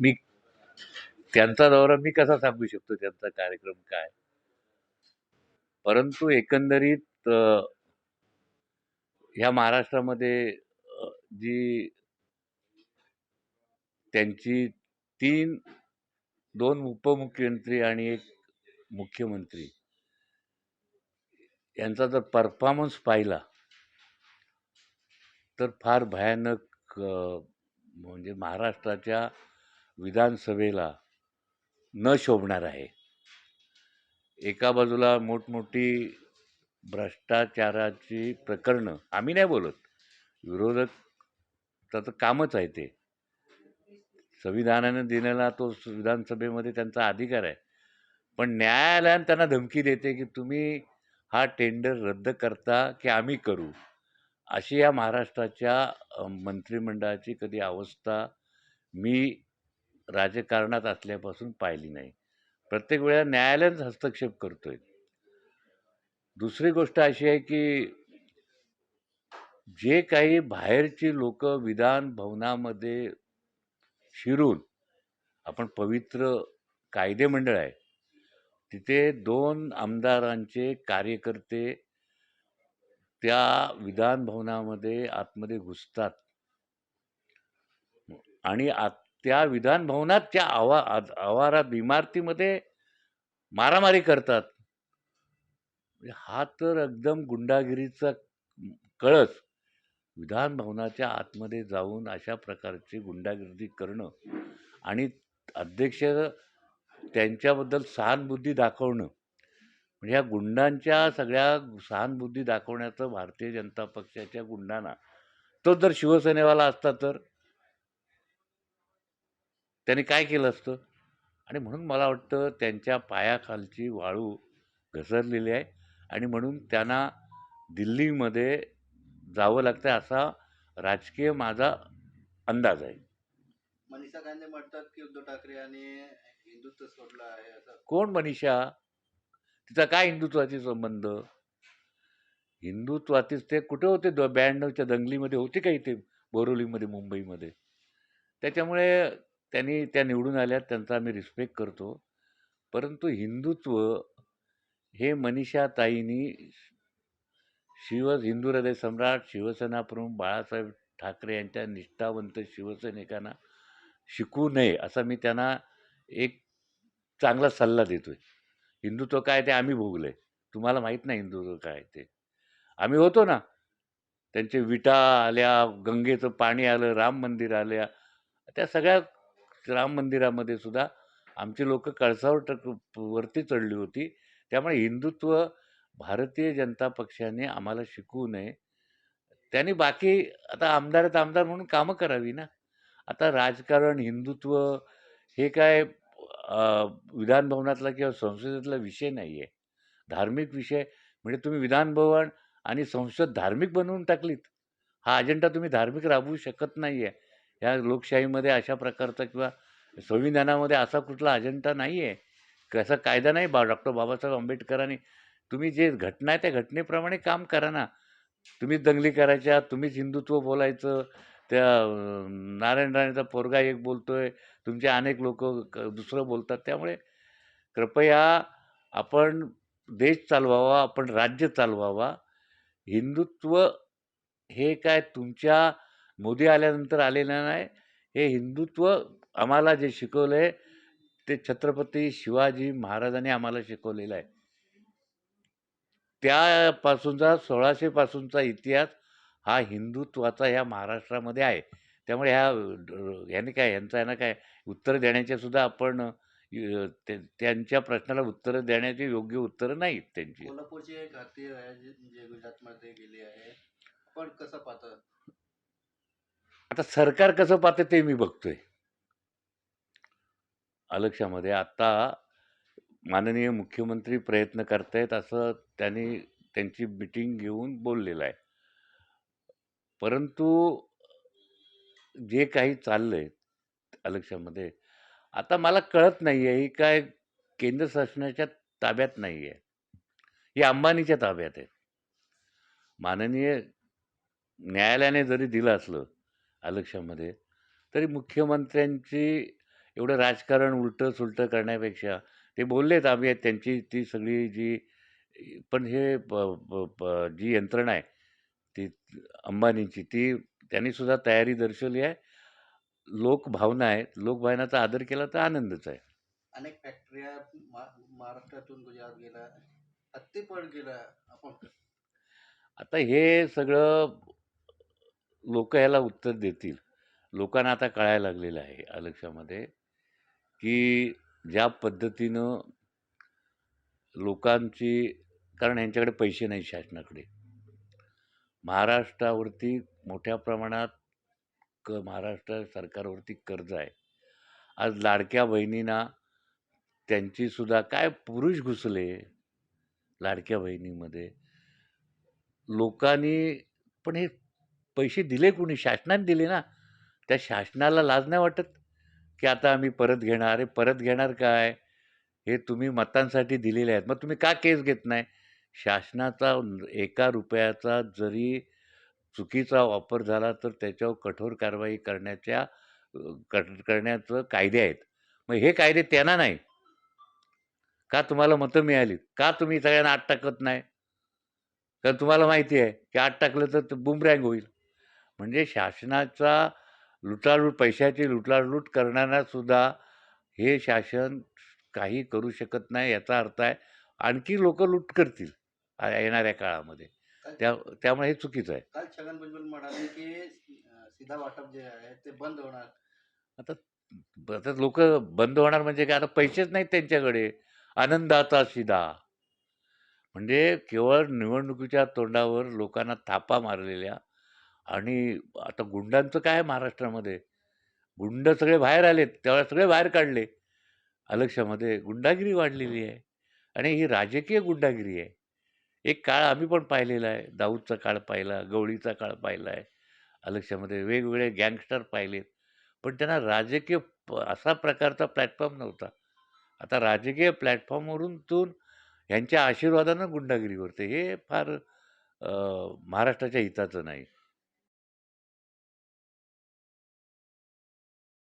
मी त्यांचा दौरा मी कसा सांगू शकतो? त्यांचा कार्यक्रम काय? परंतु एकंदरीत ह्या महाराष्ट्रामध्ये जी त्यांची तीन दोन उपमुख्यमंत्री आणि एक मुख्यमंत्री यांचा जर परफॉर्मन्स पाहिला तर फार भयानक म्हणजे महाराष्ट्राच्या विधानसभेला न शोभणार आहे. एका बाजूला मोठमोठी भ्रष्टाचाराची प्रकरणं आम्ही नाही बोलत. विरोधक तर कामच आहे ते. संविधानाने दिलेला तो विधानसभेमध्ये त्यांचा अधिकार आहे. पण न्यायालयानं त्यांना धमकी देते की तुम्ही हा टेंडर रद्द करता की आम्ही करू? अशी या महाराष्ट्राच्या मंत्रिमंडळाची कधी अवस्था मी राजकारणात असल्यापासून पाहिली नाही. प्रत्येक वेळा न्यायालयात हस्तक्षेप करतोय. दुसरी गोष्ट अशी आहे की जे काही बाहेरची लोक विधान भवनामध्ये शिरून आपण पवित्र कायदे मंडळ आहे तिथे दोन आमदारांचे कार्यकर्ते त्या विधान भवनामध्ये आतमध्ये घुसतात. आणि आत त्या विधान भवनात त्या आवा आत- आवारात इमारतीमध्ये मारामारी करतात. म्हणजे हा तर एकदम गुंडागिरीचा कळस. विधान भवनाच्या आतमध्ये जाऊन अशा प्रकारची गुंडागिरी करणं आणि अध्यक्ष त्यांच्याबद्दल सहानुभूती दाखवणं. म्हणजे ह्या गुंडांच्या सगळ्या सहानुभूती दाखवण्याचं भारतीय जनता पक्षाच्या गुंडांना तो जर शिवसेनेवाला असता तर त्यांनी काय केलं असतं? आणि म्हणून मला वाटतं त्यांच्या पायाखालची वाळू घसरलेली आहे. आणि म्हणून त्यांना दिल्लीमध्ये जावं लागतं असा राजकीय माझा अंदाज आहे. मनीषा गांधी म्हणतात की उद्धव ठाकरे यांनी हिंदुत्व सोडलं आहे असं. कोण मनीषा? तिचा काय हिंदुत्वाशी संबंध? हिंदुत्वातीच ते कुठे होते? द ब्याण्णवच्या दंगलीमध्ये होते का इथे बोरिवलीमध्ये मुंबईमध्ये? त्याच्यामुळे त्यांनी त्या निवडून आल्यात त्यांचा आम्ही रिस्पेक्ट करतो. परंतु हिंदुत्व हे मनीषाताईंनी शिव हिंदू हृदय सम्राट शिवसेना प्रमुख बाळासाहेब ठाकरे यांच्या निष्ठावंत शिवसैनिकांना शिकू नये असा मी त्यांना एक चांगला सल्ला देतोय. हिंदुत्व काय ते आम्ही भोगलंय. तुम्हाला माहीत नाही हिंदुत्व काय ते. आम्ही होतो ना. त्यांचे विटा आल्या गंगेचं पाणी आलं राम मंदिर आल्या. त्या सगळ्या राम मंदिरामध्ये सुद्धा आमची लोक कळसावर टक वरती चढली होती. त्यामुळे हिंदुत्व भारतीय जनता पक्षाने आम्हाला शिकवू नये. त्यांनी बाकी आता आमदार आहेत आमदार म्हणून कामं करावी ना. आता राजकारण हिंदुत्व हे काय विधानभवनातला किंवा संसदेतला विषय नाही आहे धार्मिक विषय म्हणजे तुम्ही विधानभवन आणि संसद धार्मिक बनवून टाकलीत. हा अजेंडा तुम्ही धार्मिक राबवू शकत नाही आहे ह्या लोकशाहीमध्ये अशा प्रकारचा किंवा संविधानामध्ये असा कुठला अजेंडा नाही आहे कसा कायदा नाही बा डॉक्टर बाबासाहेब आंबेडकरांनी. तुम्ही जे घटना आहे त्या घटनेप्रमाणे काम करा ना. तुम्हीच दंगली करायच्या तुम्हीच हिंदुत्व बोलायचं. त्या नारायण राणेचा पोरगा एक बोलतो आहे तुमचे अनेक लोक दुसरं बोलतात. त्यामुळे कृपया आपण देश चालवावा आपण राज्य चालवावा. हिंदुत्व हे काय तुमच्या मोदी आल्यानंतर आलेलं नाही. हे हिंदुत्व आम्हाला जे शिकवलं आहे ते छत्रपती शिवाजी महाराजांनी आम्हाला शिकवलेलं आहे. त्यापासूनचा सोळाशेपासूनचा इतिहास हा हिंदुत्वाचा ह्या महाराष्ट्रामध्ये आहे. त्यामुळे ह्या ह्याने काय ह्यांचा ह्यांना काय उत्तर देण्याचे सुद्धा आपण त्यांच्या प्रश्नाला उत्तरं देण्याची योग्य उत्तरं नाहीत त्यांची. कोल्हापूरची एक आहे जे गुजरातमध्ये गेली आहे. पण कसं पाहतं? आता सरकार कसं पाहतं ते मी बघतोय. अलक्षामध्ये आता माननीय मुख्यमंत्री प्रयत्न करतायत असं त्यांनी त्यांची मिटिंग घेऊन बोललेलं आहे. परंतु जे काही चाललंय अलक्षामध्ये आता मला कळत नाही आहे ही काय केंद्र शासनाच्या ताब्यात नाही आहे ही अंबानीच्या ताब्यात आहे. माननीय न्यायालयाने जरी दिलं असलं आलक्षामध्ये तरी मुख्यमंत्र्यांची एवढं राजकारण उलटं-सुलटं करण्यापेक्षा ते बोललेत आम्ही त्यांची ती सगळी जी पण हे प प प जी यंत्रणा आहे, ती अंबानींची ती त्यांनी सुद्धा तयारी दर्शवली आहे. लोकभावना आहे. लोकभावनाचा आदर केला तर आनंदच आहे. अनेक फॅक्टऱ्या मा महाराष्ट्रातून गुजरात गेल्या, हत्तीपड गेला. आपण आता हे सगळं लोक याला उत्तर देतील. लोकांना आता कळायला लागलेलं आहे अलक्षामध्ये की ज्या पद्धतीनं लोकांची कारण यांच्याकडे पैसे नाही शासनाकडे. महाराष्ट्रावरती मोठ्या प्रमाणात क महाराष्ट्र सरकारवरती कर्ज आहे. आज लाडक्या बहिणींना त्यांची सुद्धा काय पुरुष घुसले लाडक्या बहिणीमध्ये. लोकांनी पण हे पैसे दिले कुणी? शासनाने दिले ना. त्या शासनाला लाज नाही वाटत, की आता आम्ही परत घेणार. अरे परत घेणार काय? हे तुम्ही मतांसाठी दिलेले आहेत. मग तुम्ही का केस घेत नाही? शासनाचा एका रुपयाचा जरी चुकीचा वापर झाला तर त्याच्यावर कठोर कारवाई करण्याच्या कर करण्याचं कायदे आहेत. मग हे कायदे त्यांना नाही. का तुम्हाला मतं मिळाली का तुम्ही सगळ्यांना आत टाकत नाही? कारण तुम्हाला माहिती आहे, की आत टाकलं तर बुमरँग होईल. म्हणजे शासनाचा लुटालूट पैशाची लुटालूट करणाऱ्यांना सुद्धा हे शासन काही करू शकत नाही याचा अर्थ आहे आणखी लोकं लूट करतील आ येणाऱ्या काळामध्ये. त्या त्यामुळे हे चुकीचं आहे. काल छगन भुजबळ म्हणाले, की अ, सीधा वाटप जे आहे ते बंद होणार. आता आता लोकं बंद होणार म्हणजे काय? आता पैसेच नाहीत त्यांच्याकडे. आनंदाचा शिदा. म्हणजे केवळ निवडणुकीच्या तोंडावर लोकांना थापा मारलेल्या आणि आता गुंडांचं काय महाराष्ट्रामध्ये? गुंड सगळे बाहेर आलेत. तेव्हा सगळे बाहेर काढले. अलक्षामध्ये गुंडागिरी वाढलेली आहे आणि ही राजकीय गुंडागिरी आहे. एक काळ आम्ही पण पाहिलेला आहे. दाऊदचा काळ पाहिला, गवळीचा काळ पाहिला आहे. अलक्षामध्ये वेगवेगळे गँगस्टर पाहिलेत. पण त्यांना राजकीय प असा प्रकारचा प्लॅटफॉर्म नव्हता. आता राजकीय प्लॅटफॉर्मवरून तून ह्यांच्या आशीर्वादानं गुंडागिरी करते. हे फार महाराष्ट्राच्या हिताचं नाही.